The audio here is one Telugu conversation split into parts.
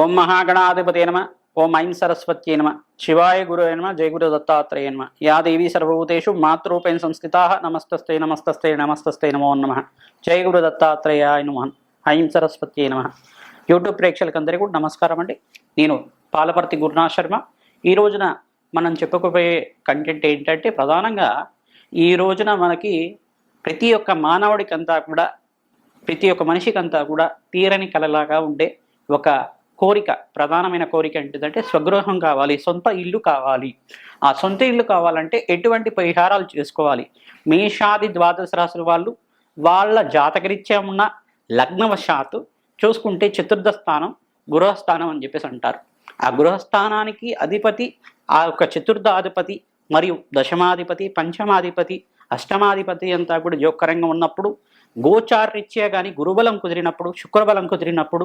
ఓం మహాగణాధిపతే నమ. ఓం ఐం సరస్వత్యే నమ. శివాయ గురువే నమ జయ గురు దత్తాత్రేయ నమ. యా దేవీ సర్వభూతేషు మాతృపేణ సంస్థితా నమస్తస్తే నమస్తస్తే నమస్తస్తే నమో నమ. జయ గురు దత్తాత్రేయాయ నమ. ఐం సరస్వత్యే నమ. యూట్యూబ్ ప్రేక్షకులందరికీ కూడా నమస్కారం అండి. నేను పాలపర్తి గురునాథ్ శర్మ. ఈ రోజున మనం చెప్పుకోబోయే కంటెంట్ ఏంటంటే ప్రధానంగా ఈ రోజున మనకి ప్రతి ఒక్క మానవుడికంతా కూడా ప్రతి ఒక్క మనిషికంతా కూడా తీరని కలలాగా ఉండే ఒక కోరిక ప్రధానమైన కోరిక ఏంటిదంటే స్వగృహం కావాలి సొంత ఇల్లు కావాలి. ఆ సొంత ఇల్లు కావాలంటే ఎటువంటి పరిహారాలు చేసుకోవాలి? మేషాది ద్వాదశ రాశుల వాళ్ళు వాళ్ళ జాతకరీత్యా ఉన్న లగ్నవశాత్తు చూసుకుంటే చతుర్థ స్థానం గృహస్థానం అని చెప్పేసి అంటారు. ఆ గృహస్థానానికి అధిపతి ఆ యొక్క చతుర్థాధిపతి మరియు దశమాధిపతి పంచమాధిపతి అష్టమాధిపతి అంతా కూడా జోకరంగా ఉన్నప్పుడు గోచారరీత్యా కానీ గురుబలం కుదిరినప్పుడు శుక్రబలం కుదిరినప్పుడు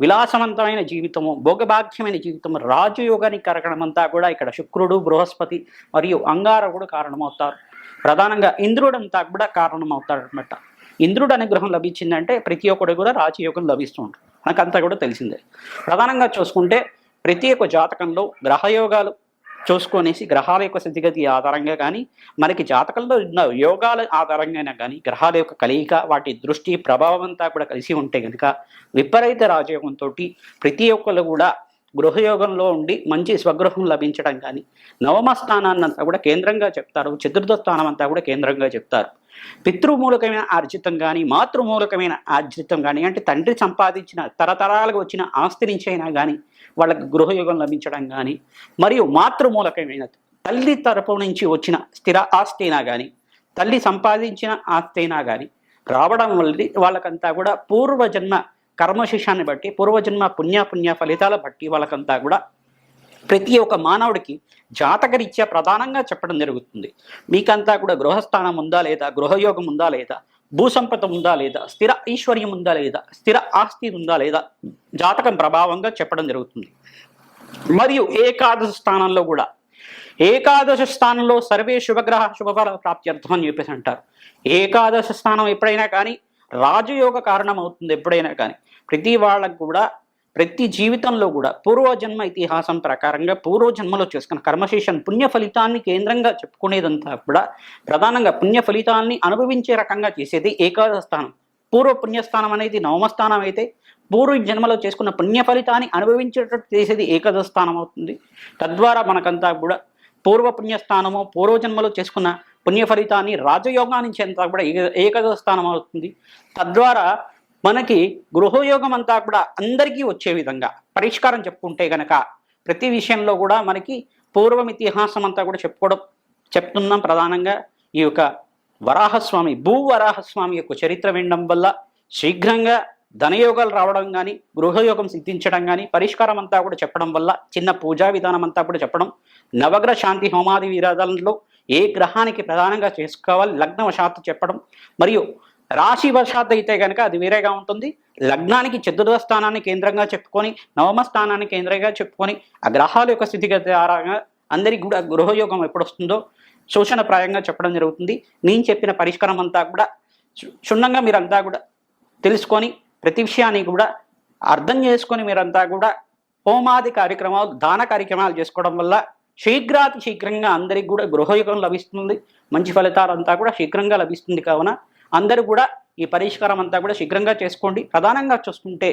విలాసవంతమైన జీవితము భోగభాగ్యమైన జీవితము రాజయోగానికి కరగడమంతా కూడా ఇక్కడ శుక్రుడు బృహస్పతి మరియు అంగారకుడు కారణమవుతారు. ప్రధానంగా ఇంద్రుడంతా కూడా కారణమవుతాడనమాట ఇంద్రుడు అనుగ్రహం లభించిందంటే ప్రతి ఒక్కడు కూడా రాజయోగం లభిస్తూ ఉంటుంది మనకంతా కూడా తెలిసిందే. ప్రధానంగా చూసుకుంటే ప్రతి ఒక్క జాతకంలో గ్రహయోగాలు చూసుకొనేసి గ్రహాల యొక్క స్థితిగతి ఆధారంగా కానీ మనకి జాతకంలో ఉన్న యోగాల ఆధారంగా కానీ గ్రహాల యొక్క కలయిక వాటి దృష్టి ప్రభావం అంతా కూడా కలిసి ఉంటే కనుక విపరీత రాజయోగంతో ప్రతి ఒక్కరు కూడా గృహయోగంలో ఉండి మంచి స్వగృహం లభించడం కానీ నవమ స్థానాన్ని అంతా కూడా కేంద్రంగా చెప్తారు చతుర్థ స్థానం అంతా కూడా కేంద్రంగా చెప్తారు. పితృమూలకమైన ఆర్జితం కానీ మాతృమూలకమైన ఆర్జితం కానీ అంటే తండ్రి సంపాదించిన తరతరాలుగా వచ్చిన ఆస్తి నుంచి అయినా కానీ వాళ్ళకి గృహయోగం లభించడం కానీ మరియు మాతృమూలకమైన తల్లి తరపు నుంచి వచ్చిన స్థిర ఆస్తి అయినా కానీ తల్లి సంపాదించిన ఆస్తి అయినా కానీ రావడం వల్ల వాళ్ళకంతా కూడా పూర్వజన్మ కర్మశిషాన్ని బట్టి పూర్వజన్మ పుణ్యపుణ్య ఫలితాల బట్టి వాళ్ళకంతా కూడా ప్రతి ఒక్క మానవుడికి జాతకరీత్యా ప్రధానంగా చెప్పడం జరుగుతుంది. మీకంతా కూడా గృహస్థానం ఉందా లేదా గృహయోగం ఉందా లేదా భూసంపద ఉందా లేదా? స్థిర ఐశ్వర్యం ఉందా లేదా? స్థిర ఆస్తి ఉందా లేదా? జాతకం ప్రభావంగా చెప్పడం జరుగుతుంది. మరియు ఏకాదశ స్థానంలో కూడా. ఏకాదశ స్థానంలో సర్వే శుభగ్రహ శుభఫల ప్రాప్త్యర్థం అని చెప్పేసి అంటారు. ఏకాదశ స్థానం ఎప్పుడైనా కానీ రాజయోగ కారణం అవుతుంది ఎప్పుడైనా కానీ. ప్రతి వాళ్ళకు కూడా ప్రతి జీవితంలో కూడా పూర్వజన్మ ఇతిహాసం ప్రకారంగా పూర్వజన్మలో చేసుకున్న కర్మశేషన్ పుణ్య ఫలితాన్ని కేంద్రంగా చెప్పుకునేదంతా కూడా ప్రధానంగా పుణ్య ఫలితాన్ని అనుభవించే రకంగా చేసేది ఏకాదశ స్థానం పూర్వ పుణ్యస్థానం అనేది నవమస్థానం అయితే పూర్వ జన్మలో చేసుకున్న పుణ్య ఫలితాన్ని అనుభవించేటట్టు చేసేది ఏకాదశ స్థానం అవుతుంది. తద్వారా మనకంతా కూడా పూర్వ పుణ్యస్థానము పూర్వజన్మలో చేసుకున్న పుణ్య ఫలితాన్ని రాజయోగానికి అంతా కూడా ఏకాదశ స్థానం అవుతుంది. తద్వారా మనకి గృహయోగం అంతా కూడా అందరికీ వచ్చే విధంగా పరిష్కారం చెప్పుకుంటే గనక ప్రతి విషయంలో కూడా మనకి పూర్వం ఇతిహాసం అంతా కూడా చెప్పుకోవడం చెప్తున్నాం ప్రధానంగా ఈ యొక్క వరాహస్వామి భూ వరాహస్వామి యొక్క చరిత్ర వినడం వల్ల శీఘ్రంగా ధనయోగాలు రావడం కానీ గృహయోగం సిద్ధించడం కానీ పరిష్కారం అంతా కూడా చెప్పడం వల్ల చిన్న పూజా విధానం అంతా కూడా చెప్పడం నవగ్రహ శాంతి హోమాది విరాధాలలో ఏ గ్రహానికి ప్రధానంగా చేసుకోవాలి లగ్నవశాత్తు చెప్పడం మరియు రాశి వశాత్తు అయితే కనుక అది వేరేగా ఉంటుంది. లగ్నానికి చతుర్థ స్థానాన్ని కేంద్రంగా చెప్పుకొని నవమ స్థానాన్ని కేంద్రంగా చెప్పుకొని ఆ గ్రహాల యొక్క స్థితిగతి ఆధారంగా అందరికీ కూడా గృహయోగం ఎప్పుడు వస్తుందో శోషణప్రాయంగా చెప్పడం జరుగుతుంది. నేను చెప్పిన పరిష్కారం అంతా కూడా క్షుణ్ణంగా మీరంతా కూడా తెలుసుకొని ప్రతి విషయాన్ని కూడా అర్థం చేసుకొని మీరంతా కూడా హోమాది కార్యక్రమాలు దాన కార్యక్రమాలు చేసుకోవడం వల్ల శీఘ్రాతి శీఘ్రంగా అందరికి కూడా గృహయుగం లభిస్తుంది. మంచి ఫలితాలంతా కూడా శీఘ్రంగా లభిస్తుంది కావున అందరూ కూడా ఈ పరిష్కారం అంతా కూడా శీఘ్రంగా చేసుకోండి. ప్రధానంగా చూసుకుంటే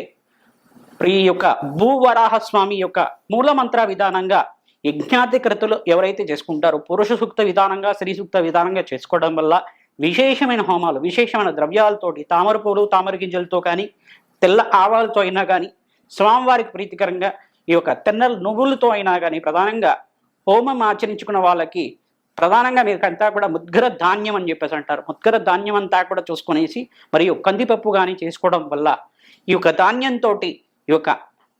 ఈ యొక్క భూవరాహ స్వామి యొక్క మూలమంత్ర విధానంగా యజ్ఞాధికృతులు ఎవరైతే చేసుకుంటారో పురుష సూక్త విధానంగా స్త్రీ సూక్త విధానంగా చేసుకోవడం వల్ల విశేషమైన హోమాలు విశేషమైన ద్రవ్యాలతోటి తామర పూలు తామర గింజలతో కానీ తెల్ల ఆవాలతో అయినా కానీ స్వామివారికి ప్రీతికరంగా ఈ యొక్క తెన్నల నువ్వులతో అయినా కానీ ప్రధానంగా హోమం ఆచరించుకున్న వాళ్ళకి ప్రధానంగా మీకంతా కూడా ముద్గర ధాన్యం అని చెప్పేసి అంటారు. ముద్గర ధాన్యం అంతా కూడా చూసుకునేసి మరియు కందిపప్పు కానీ చేసుకోవడం వల్ల ఈ యొక్క ధాన్యంతో ఈ యొక్క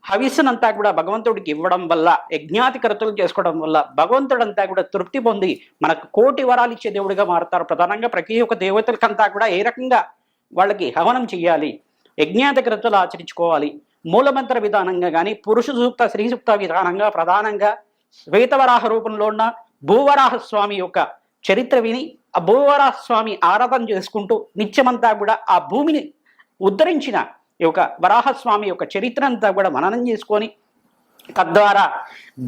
హవిస్సునంతా కూడా భగవంతుడికి ఇవ్వడం వల్ల యజ్ఞాతికరతులు చేసుకోవడం వల్ల భగవంతుడంతా కూడా తృప్తి పొంది మనకు కోటి వరాలు ఇచ్చే దేవుడిగా మారుతారు. ప్రధానంగా ప్రతి ఒక్క దేవతలకంతా కూడా ఏ రకంగా వాళ్ళకి హవనం చేయాలి యజ్ఞాతికరతులు ఆచరించుకోవాలి. మూలమంత్ర విధానంగా కానీ పురుష సూక్త స్త్రీ సూక్త విధానంగా ప్రధానంగా శ్వేతవరాహ రూపంలో ఉన్న భూవరాహ స్వామి యొక్క చరిత్ర విని ఆ భూవరాహ స్వామి ఆరాధన చేసుకుంటూ నిత్యమంతా కూడా ఆ భూమిని ఉద్ధరించిన ఈ యొక్క వరాహస్వామి యొక్క చరిత్ర అంతా కూడా మననం చేసుకొని తద్వారా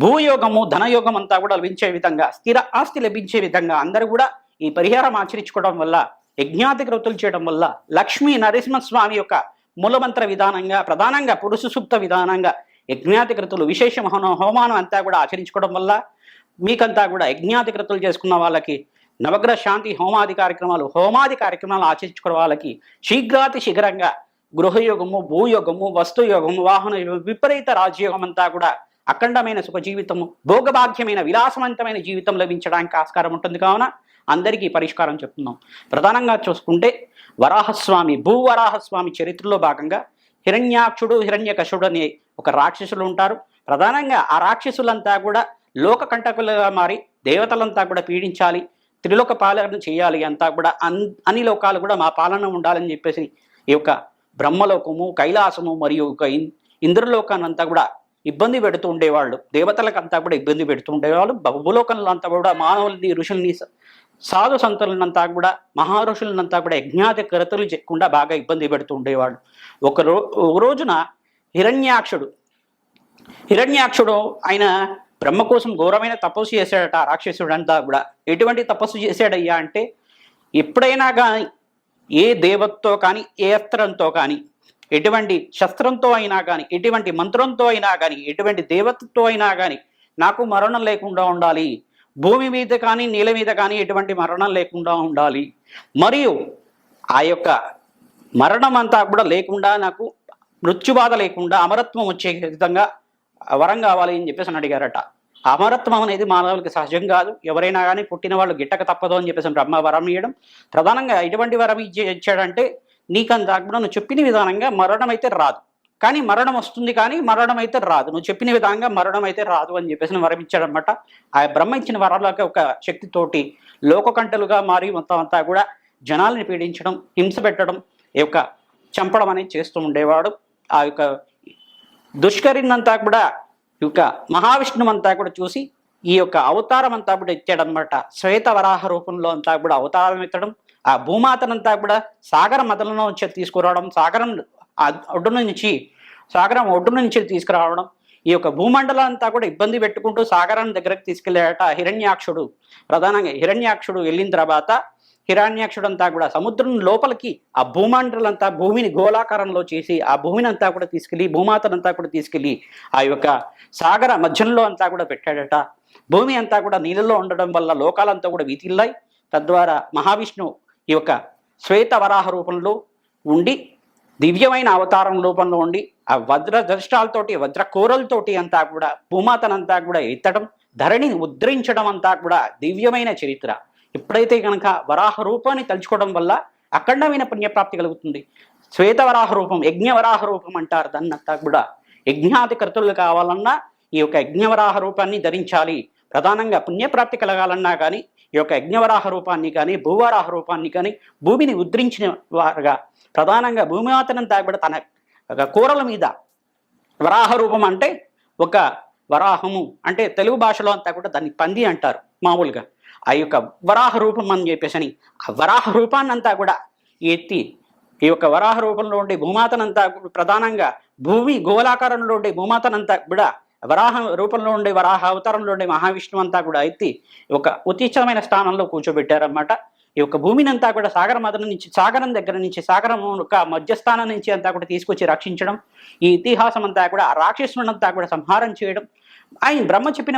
భూయోగము ధనయోగం అంతా కూడా లభించే విధంగా స్థిర ఆస్తి లభించే విధంగా అందరూ కూడా ఈ పరిహారం ఆచరించుకోవడం వల్ల యజ్ఞాతి కృతులు చేయడం వల్ల లక్ష్మీ నరసింహస్వామి యొక్క మూలమంత్ర విధానంగా ప్రధానంగా పురుష సూక్త విధానంగా యజ్ఞాతి కృతులు విశేష హోమ- హోమానం అంతా కూడా ఆచరించుకోవడం వల్ల మీకంతా కూడా యజ్ఞాధికృతులు చేసుకున్న వాళ్ళకి నవగ్రహ శాంతి హోమాది కార్యక్రమాలు హోమాది కార్యక్రమాలు ఆచరించుకున్న వాళ్ళకి శీఘ్రాతి శీఘ్రంగా గృహయోగము భూయోగము వస్తుయోగము వాహన విపరీత రాజయోగం అంతా కూడా అఖండమైన సుఖ జీవితము భోగభాగ్యమైన విలాసవంతమైన జీవితం లభించడానికి ఆస్కారం ఉంటుంది. కావున అందరికీ పరిష్కారం చెప్తున్నాం. ప్రధానంగా చూసుకుంటే వరాహస్వామి భూవరాహస్వామి చరిత్రలో భాగంగా హిరణ్యాక్షుడు హిరణ్యకశుడు అనే ఒక రాక్షసులు ఉంటారు. ప్రధానంగా ఆ రాక్షసులంతా కూడా లోక కంటకులుగా మారి దేవతలంతా కూడా పీడించాలి త్రిలోక పాలన చేయాలి అంతా కూడా అన్ అన్ని లోకాలు కూడా మా పాలన ఉండాలని చెప్పేసి ఈ యొక్క బ్రహ్మలోకము కైలాసము మరియు ఒక ఇన్ కూడా ఇబ్బంది పెడుతూ ఉండేవాళ్ళు. దేవతలకంతా కూడా ఇబ్బంది పెడుతూ ఉండేవాళ్ళు. భూలోకంలో అంతా కూడా మానవుల్ని ఋషుల్ని సాధు సంతులనంతా కూడా మహారుషులనంతా కూడా యజ్ఞాతి కరతలు చెక్కకుండా బాగా ఇబ్బంది పెడుతూ ఉండేవాళ్ళు. ఒక రో ఒక రోజున హిరణ్యాక్షుడు హిరణ్యాక్షుడు ఆయన బ్రహ్మ కోసం ఘోరమైన తపస్సు చేశాడట రాక్షసుడు అంతా కూడా. ఎటువంటి తపస్సు చేశాడయ్యా అంటే ఎప్పుడైనా కానీ ఏ దేవతతో కానీ ఏ అస్త్రంతో కానీ ఎటువంటి శస్త్రంతో అయినా కానీ ఎటువంటి మంత్రంతో అయినా కానీ ఎటువంటి దేవతతో అయినా కానీ నాకు మరణం లేకుండా ఉండాలి. భూమి మీద కానీ నీళ్ళ మీద కానీ ఎటువంటి మరణం లేకుండా ఉండాలి. మరియు ఆ యొక్క మరణం అంతా కూడా లేకుండా నాకు మృత్యుబాధ లేకుండా అమరత్వం వచ్చే విధంగా వరం కావాలి అని చెప్పేసి అని అడిగారట. అమరత్వం అనేది మానవులకి సహజం కాదు. ఎవరైనా కానీ పుట్టిన వాళ్ళు గిట్టక తప్పదు అని చెప్పేసి బ్రహ్మ వరం ఇవ్వడం ప్రధానంగా ఎటువంటి వరం ఇచ్చే ఇచ్చాడంటే నీకంతా కూడా నువ్వు చెప్పిన విధానంగా మరణం అయితే రాదు. కానీ మరణం వస్తుంది కానీ మరణం అయితే రాదు. నువ్వు చెప్పిన విధంగా మరణం అయితే రాదు అని చెప్పేసి వరం ఇచ్చాడనమాట ఆ బ్రహ్మ ఇచ్చిన వరాలకి ఒక శక్తితోటి లోకకంటలుగా మారి మొత్తం అంతా కూడా జనాల్ని పీడించడం హింస పెట్టడం ఈ యొక్క చంపడం అనేది చేస్తూ ఉండేవాడు. ఆ యొక్క దుష్కరినంతా కూడా ఈ యొక్క మహావిష్ణువు అంతా కూడా చూసి ఈ యొక్క అవతారం అంతా కూడా ఎత్తాడనమాట శ్వేత వరాహ రూపంలో అంతా కూడా అవతారం ఎత్తడం ఆ భూమాతనంతా కూడా సాగర మదలలో నుంచి తీసుకురావడం సాగరం ఒడ్డు నుంచి సాగరం ఒడ్డు నుంచి తీసుకురావడం ఈ యొక్క భూమండలం అంతా కూడా ఇబ్బంది పెట్టుకుంటూ సాగరం దగ్గరకు తీసుకెళ్ళాడట హిరణ్యాక్షుడు. ప్రధానంగా హిరణ్యాక్షుడు వెళ్ళిన తర్వాత హిరాణ్యాక్షుడంతా కూడా సముద్రం లోపలికి ఆ భూమండలంతా భూమిని గోళాకారంలో చేసి ఆ భూమిని అంతా కూడా తీసుకెళ్ళి భూమాతనంతా కూడా తీసుకెళ్ళి ఆ యొక్క సాగర మధ్యంలో అంతా కూడా పెట్టాడట. భూమి అంతా కూడా నీళ్ళలో ఉండడం వల్ల లోకాలంతా కూడా వీతిల్లాయి. తద్వారా మహావిష్ణువు ఈ యొక్క శ్వేత వరాహ రూపంలో ఉండి దివ్యమైన అవతారం రూపంలో ఉండి ఆ వజ్ర దృష్టాలతోటి వజ్ర కూరలతోటి అంతా కూడా భూమాతనంతా కూడా ఎత్తడం ధరణిని ఉద్ధరించడం అంతా కూడా దివ్యమైన చరిత్ర. ఎప్పుడైతే కనుక వరాహ రూపాన్ని తలుచుకోవడం వల్ల అఖండమైన పుణ్యప్రాప్తి కలుగుతుంది. శ్వేత వరాహ రూపం యజ్ఞ వరాహ రూపం అంటారు. దాన్నంతా కూడా యజ్ఞాది కర్తలు కావాలన్నా ఈ యొక్క యజ్ఞవరాహ రూపాన్ని ధరించాలి. ప్రధానంగా పుణ్యప్రాప్తి కలగాలన్నా కానీ ఈ యొక్క యజ్ఞవరాహ రూపాన్ని కానీ భూవరాహ రూపాన్ని కానీ భూమిని ఉద్ధరించిన వారుగా ప్రధానంగా భూమిమాతనంతా కూడా తన కూరల మీద వరాహ రూపం అంటే ఒక వరాహము అంటే తెలుగు భాషలో అంతా కూడా దాన్ని పంది అంటారు మామూలుగా. ఆ యొక్క వరాహ రూపం అని చెప్పేసి అని ఆ వరాహ రూపాన్ని అంతా కూడా ఎత్తి ఈ యొక్క వరాహ రూపంలో ఉండే భూమాతనంతా కూడా ప్రధానంగా భూమి గోళాకారంలో ఉండే భూమాతనంతా కూడా వరాహ రూపంలో ఉండే వరాహ అవతారంలో ఉండే మహావిష్ణువు అంతా కూడా ఎత్తి ఒక ఉత్తిష్టమైన స్థానంలో కూర్చోబెట్టారన్నమాట. ఈ యొక్క భూమిని అంతా కూడా సాగర మదన నుంచి సాగరం దగ్గర నుంచి సాగరం యొక్క మధ్యస్థానం నుంచి అంతా కూడా తీసుకొచ్చి రక్షించడం ఈ ఇతిహాసం అంతా కూడా రాక్షసునంతా కూడా సంహారం చేయడం ఆయన బ్రహ్మ చెప్పిన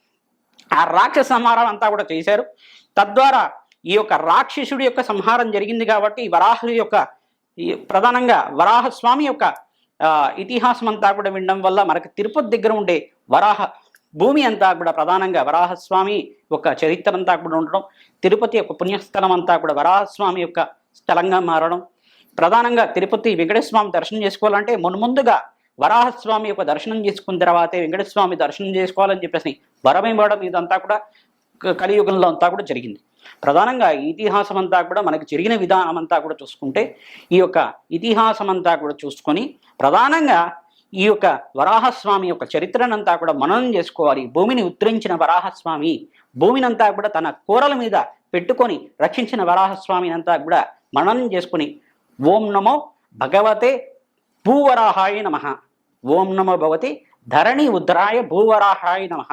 ఆ రాక్షస సంహారం అంతా కూడా చేశారు. తద్వారా ఈ యొక్క రాక్షసుడి యొక్క సంహారం జరిగింది కాబట్టి వరాహుడి యొక్క ఈ ప్రధానంగా వరాహస్వామి యొక్క ఇతిహాసం అంతా కూడా వినడం వల్ల మనకు తిరుపతి దగ్గర ఉండే వరాహ భూమి అంతా కూడా ప్రధానంగా వరాహస్వామి యొక్క చరిత్ర అంతా కూడా ఉండడం తిరుపతి యొక్క పుణ్యస్థలం అంతా కూడా వరాహస్వామి యొక్క స్థలంగా మారడం. ప్రధానంగా తిరుపతి వెంకటేశ్వర దర్శనం చేసుకోవాలంటే మున్ముందుగా వరాహస్వామి యొక్క దర్శనం చేసుకున్న తర్వాతే వెంకటస్వామి దర్శనం చేసుకోవాలని చెప్పేసి వరం ఇవ్వడం ఇదంతా కూడా కలియుగంలో అంతా కూడా జరిగింది. ప్రధానంగా ఇతిహాసం అంతా కూడా మనకు జరిగిన విధానం అంతా కూడా చూసుకుంటే ఈ యొక్క ఇతిహాసం అంతా కూడా చూసుకొని ప్రధానంగా ఈ యొక్క వరాహస్వామి యొక్క చరిత్రనంతా కూడా మననం చేసుకోవాలి. భూమిని ఉత్తరించిన వరాహస్వామి భూమినంతా కూడా తన కూరల మీద పెట్టుకొని రక్షించిన వరాహస్వామిని అంతా కూడా మననం చేసుకుని ఓం నమో భగవతే భూవరాహాయ నమ. ఓం నమో భగవతి ధరణి ఉద్రాయ భూవరాహాయ నమ.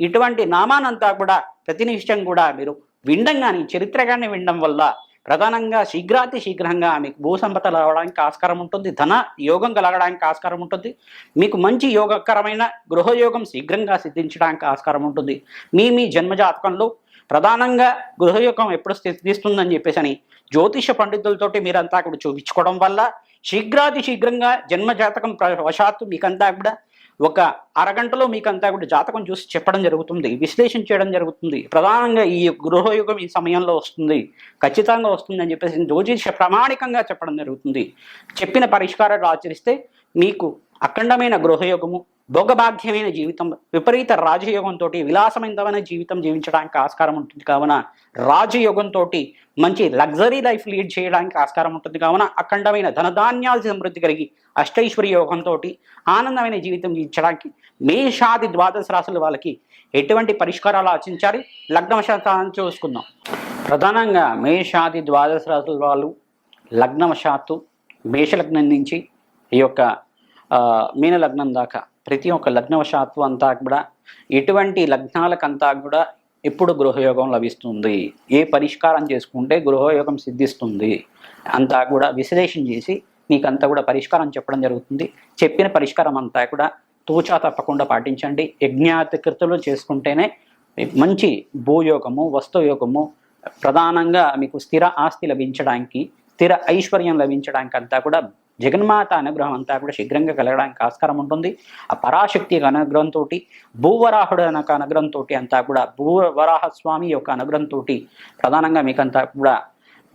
ఇటువంటి నామానంతా కూడా ప్రతినిష్టం కూడా మీరు వినడం కానీ చరిత్ర కానీ వినడం వల్ల ప్రధానంగా శీఘ్రాతి శీఘ్రంగా మీకు భూసంపద రావడానికి ఆస్కారం ఉంటుంది. ధన యోగం కలగడానికి ఆస్కారం ఉంటుంది. మీకు మంచి యోగకరమైన గృహయోగం శీఘ్రంగా సిద్ధించడానికి ఆస్కారం ఉంటుంది. మీ మీ జన్మజాతకంలో ప్రధానంగా గృహయోగం ఎప్పుడు సిద్ధిస్తుందని చెప్పేసి అని జ్యోతిష పండితులతోటి మీరంతా కూడా చూపించుకోవడం వల్ల శీఘ్రాతి శీఘ్రంగా జన్మ జాతకం వశాత్తు మీకంతా కూడా ఒక అరగంటలో మీకంతా కూడా జాతకం చూసి చెప్పడం జరుగుతుంది విశ్లేషణ చేయడం జరుగుతుంది. ప్రధానంగా ఈ గృహయుగం ఈ సమయంలో వస్తుంది. ఖచ్చితంగా వస్తుంది అని చెప్పేసి జ్యోతిష ప్రామాణికంగా చెప్పడం జరుగుతుంది. చెప్పిన పరిష్కారాలు ఆచరిస్తే మీకు అఖండమైన గృహయోగము భోగభాగ్యమైన జీవితం విపరీత రాజయోగంతో విలాసమైనమైన జీవితం జీవించడానికి ఆస్కారం ఉంటుంది. కావున రాజయోగంతో మంచి లగ్జరీ లైఫ్ లీడ్ చేయడానికి ఆస్కారం ఉంటుంది. కావున అఖండమైన ధనధాన్యాల సమృద్ధి కలిగి అష్టైశ్వర్య యోగంతో ఆనందమైన జీవితం జీవించడానికి మేషాది ద్వాదశ రాశుల వాళ్ళకి ఎటువంటి పరిష్కారాలు ఆచించాలి లగ్నవశాతాన్ని చూసుకుందాం. ప్రధానంగా మేషాది ద్వాదశ రాశుల వాళ్ళు లగ్నవశాత్తు మేషలగ్నం నుంచి ఈ యొక్క మీన లగ్నం దాకా. ప్రతి ఒక్క లగ్నవశాత్తు అంతా కూడా ఎటువంటి లగ్నాలకంతా కూడా ఎప్పుడు గృహయోగం లభిస్తుంది? ఏ పరిష్కారం చేసుకుంటే గృహయోగం సిద్ధిస్తుంది? అంతా కూడా విశ్లేషణ చేసి మీకంతా కూడా పరిష్కారం చెప్పడం జరుగుతుంది. చెప్పిన పరిష్కారం అంతా కూడా తూచా తప్పకుండా పాటించండి. యజ్ఞాతికృతులు చేసుకుంటేనే మంచి భూయోగము వస్తుయోగము ప్రధానంగా మీకు స్థిర ఆస్తి లభించడానికి స్థిర ఐశ్వర్యం లభించడానికి అంతా కూడా జగన్మాత అనుగ్రహం అంతా కూడా శీఘ్రంగా కలగడానికి ఆస్కారం ఉంటుంది. ఆ పరాశక్తి యొక్క అనుగ్రహంతో భూవరాహుడు అనక అనుగ్రహంతో అంతా కూడా భూవరాహ స్వామి యొక్క అనుగ్రహంతో ప్రధానంగా మీకంతా కూడా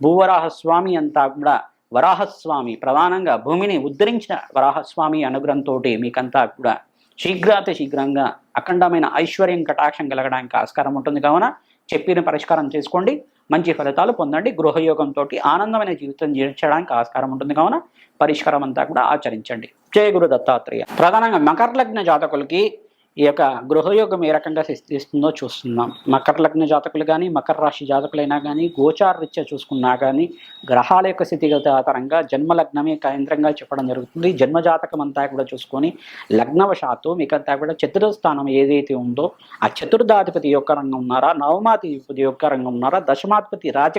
భూవరాహ స్వామి అంతా కూడా వరాహస్వామి ప్రధానంగా భూమిని ఉద్ధరించిన వరాహస్వామి అనుగ్రహంతో మీకంతా కూడా శీఘ్రాతి శీఘ్రంగా అఖండమైన ఐశ్వర్యం కటాక్షం కలగడానికి ఆస్కారం ఉంటుంది. కావున చెప్పిన పరిష్కారం చేసుకోండి. మంచి ఫలితాలు పొందండి. గృహయోగంతో ఆనందమైన జీవితం జీవించడానికి ఆస్కారం ఉంటుంది. కావున పరిష్కారం అంతా కూడా ఆచరించండి. జయ గురు దత్తాత్రేయ. ప్రధానంగా మకర లగ్న జాతకులకి ఈ యొక్క గృహయోగం ఏ రకంగా ఇస్తుందో చూస్తున్నాం. మకర లగ్న జాతకులు కానీ మకర రాశి జాతకులైనా కానీ గోచార రీత్యా చూసుకున్నా కానీ గ్రహాల యొక్క స్థితిగత ఆధారంగా జన్మ లగ్నమే కేంద్రంగా చెప్పడం జరుగుతుంది. జన్మ జాతకం అంతా కూడా చూసుకొని లగ్నవశాత్తు మీకంతా కూడా చతుర్థ స్థానం ఏదైతే ఉందో ఆ చతుర్థాధిపతి యొక్క రంగం ఉన్నారా నవమాధిపతి యొక్క రంగం ఉన్నారా దశమాధిపతి రాజ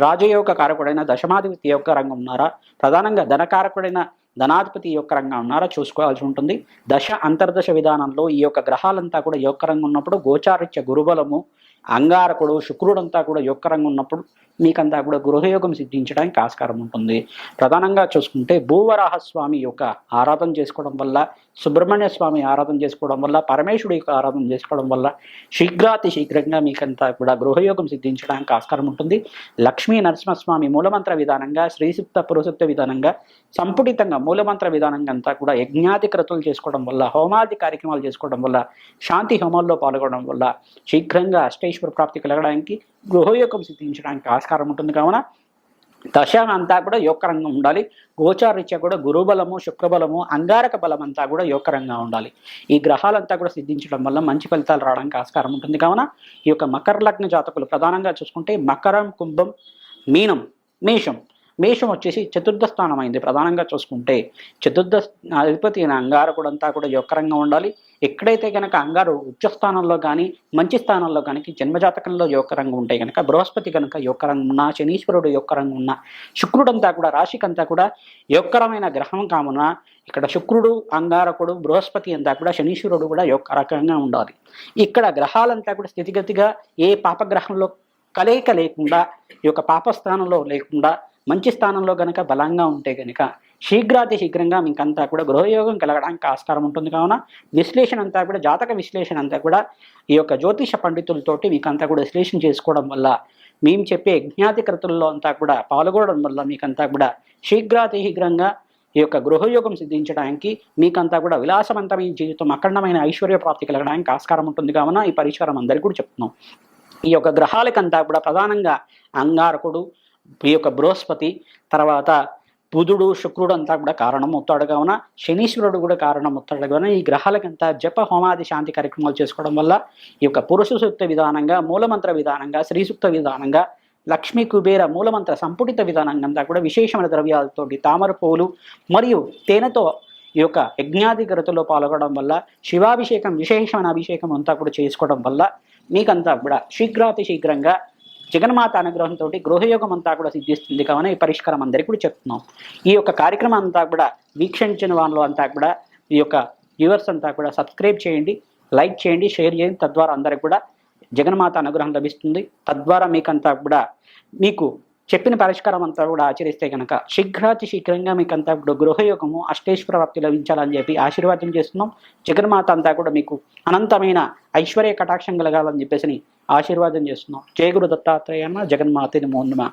రాజయోగ కారకుడైన దశమాధిపతి యొక్క రంగం ఉన్నారా ప్రధానంగా ధనకారకుడైన ధనాధిపతి యొక్క రంగం ఉన్నారా చూసుకోవాల్సి ఉంటుంది. దశ అంతర్దశ విధానంలో ఈ యొక్క గ్రహాలంతా కూడా యొక్క రంగం ఉన్నప్పుడు గోచారిత్య గురుబలము అంగారకుడు శుక్రుడంతా కూడా యొక్క రంగం ఉన్నప్పుడు మీకంతా కూడా గృహయోగం సిద్ధించడానికి ఆస్కారం ఉంటుంది. ప్రధానంగా చూసుకుంటే భూవరాహస్వామి యొక్క ఆరాధన చేసుకోవడం వల్ల సుబ్రహ్మణ్య స్వామి ఆరాధన చేసుకోవడం వల్ల పరమేశ్వరుడి యొక్క ఆరాధన చేసుకోవడం వల్ల శీఘ్రాతి శీఘ్రంగా మీకంతా కూడా గృహయోగం సిద్ధించడానికి ఆస్కారం ఉంటుంది. లక్ష్మీ నరసింహస్వామి మూలమంత్ర విధానంగా శ్రీసిప్త పురుషత్వ విధానంగా సంపుటితంగా మూలమంత్ర విధానంగా అంతా కూడా యజ్ఞాది క్రతులు చేసుకోవడం వల్ల హోమాది కార్యక్రమాలు చేసుకోవడం వల్ల శాంతి హోమాల్లో పాల్గొనడం వల్ల శీఘ్రంగా అష్టైశ్వర ప్రాప్తి కలగడానికి గృహయోగం సిద్ధించడానికి ఆస్కారం ఉంటుంది. కావున దశ అంతా కూడా యోగకరంగా ఉండాలి. గోచారీత్యా కూడా గురుబలము శుక్రబలము అంగారక బలం అంతా కూడా యోగకరంగా ఉండాలి. ఈ గ్రహాలంతా కూడా సిద్ధించడం వల్ల మంచి ఫలితాలు రావడానికి ఆస్కారం ఉంటుంది. కావున ఈ యొక్క మకర లగ్న జాతకులు ప్రధానంగా చూసుకుంటే మకరం కుంభం మీనం మేషం మేషం వచ్చేసి చతుర్థ స్థానం అయింది ప్రధానంగా చూసుకుంటే చతుర్థ అధిపతి అయిన అంగారకుడంతా కూడా యోగకరంగా ఉండాలి. ఎక్కడైతే కనుక అంగారు ఉచ్చ స్థానంలో కానీ మంచి స్థానంలో కానీ జన్మజాతకంలో యోగకరంగా ఉంటే కనుక బృహస్పతి కనుక యోగకరంగా ఉన్నా శనీశ్వరుడు యోగకరంగా ఉన్నా శుక్రుడంతా కూడా రాశికంతా కూడా యోగకరమైన గ్రహం కావున ఇక్కడ శుక్రుడు అంగారకుడు బృహస్పతి అంతా కూడా శనీశ్వరుడు కూడా యొక్క రకంగా ఉండాలి. ఇక్కడ గ్రహాలంతా కూడా స్థితిగతిగా ఏ పాపగ్రహంలో కలయిక లేకుండా ఈ యొక్క పాపస్థానంలో లేకుండా మంచి స్థానంలో గనక బలంగా ఉంటే గనక శీఘ్రాతి శీఘ్రంగా మీకంతా కూడా గృహయోగం కలగడానికి ఆస్కారం ఉంటుంది. కావున విశ్లేషణ అంతా కూడా జాతక విశ్లేషణ అంతా కూడా ఈ యొక్క జ్యోతిష పండితులతోటి మీకంతా కూడా విశ్లేషణ చేసుకోవడం వల్ల మేము చెప్పే జ్ఞాతికృతుల్లో అంతా కూడా పాల్గొనడం వల్ల మీకంతా కూడా శీఘ్రాతి శీఘ్రంగా ఈ యొక్క గృహయోగం సిద్ధించడానికి మీకంతా కూడా విలాసవంతమైన జీవితం అఖండమైన ఐశ్వర్య ప్రాప్తి కలగడానికి ఆస్కారం ఉంటుంది. కావున ఈ పరిష్కారం అందరికీ కూడా చెప్తున్నాం. ఈ యొక్క గ్రహాలకంతా కూడా ప్రధానంగా అంగారకుడు ఈ యొక్క బృహస్పతి తర్వాత బుధుడు శుక్రుడు అంతా కూడా కారణం అవుతాడు కావున శనీశ్వరుడు కూడా కారణం అవుతాడు కావున ఈ గ్రహాలకంతా జప హోమాది శాంతి కార్యక్రమాలు చేసుకోవడం వల్ల ఈ యొక్క పురుష సూక్త విధానంగా మూలమంత్ర విధానంగా శ్రీ సూక్త విధానంగా లక్ష్మీ కుబేర మూలమంత్ర సంపుటిత విధానంగా అంతా కూడా విశేషమైన ద్రవ్యాలతోటి తామర పువ్వులు మరియు తేనెతో ఈ యొక్క యజ్ఞాధికరతలో పాల్గొనడం వల్ల శివాభిషేకం విశేషమైన అభిషేకం అంతా కూడా చేసుకోవడం వల్ల మీకంతా కూడా శీఘ్రాతి శీఘ్రంగా జగన్మాత అనుగ్రహంతో గృహయోగం అంతా కూడా సిద్ధిస్తుంది. కావున ఈ పరిష్కారం అందరికీ కూడా చెప్తున్నాం. ఈ యొక్క కార్యక్రమం అంతా కూడా వీక్షించిన వాళ్ళు అంతా కూడా ఈ యొక్క వ్యూవర్స్ అంతా కూడా సబ్స్క్రైబ్ చేయండి లైక్ చేయండి షేర్ చేయండి. తద్వారా అందరికి కూడా జగన్మాత అనుగ్రహం లభిస్తుంది. తద్వారా మీకంతా కూడా మీకు చెప్పిన పరిష్కారం అంతా కూడా ఆచరిస్తే కనుక శీఘ్రాతి శీఘ్రంగా మీకు అంతా కూడా గృహయోగము అష్టేశ్వర ప్రాప్తి లభించాలని చెప్పి ఆశీర్వాదం చేస్తున్నాం. జగన్మాత అంతా కూడా మీకు అనంతమైన ఐశ్వర్య కటాక్షం కలగాలని చెప్పేసి ఆశీర్వాదం చేస్తున్నాం. జయ గురు దత్తాత్రేయన్న జగన్మాతని మోన్నమ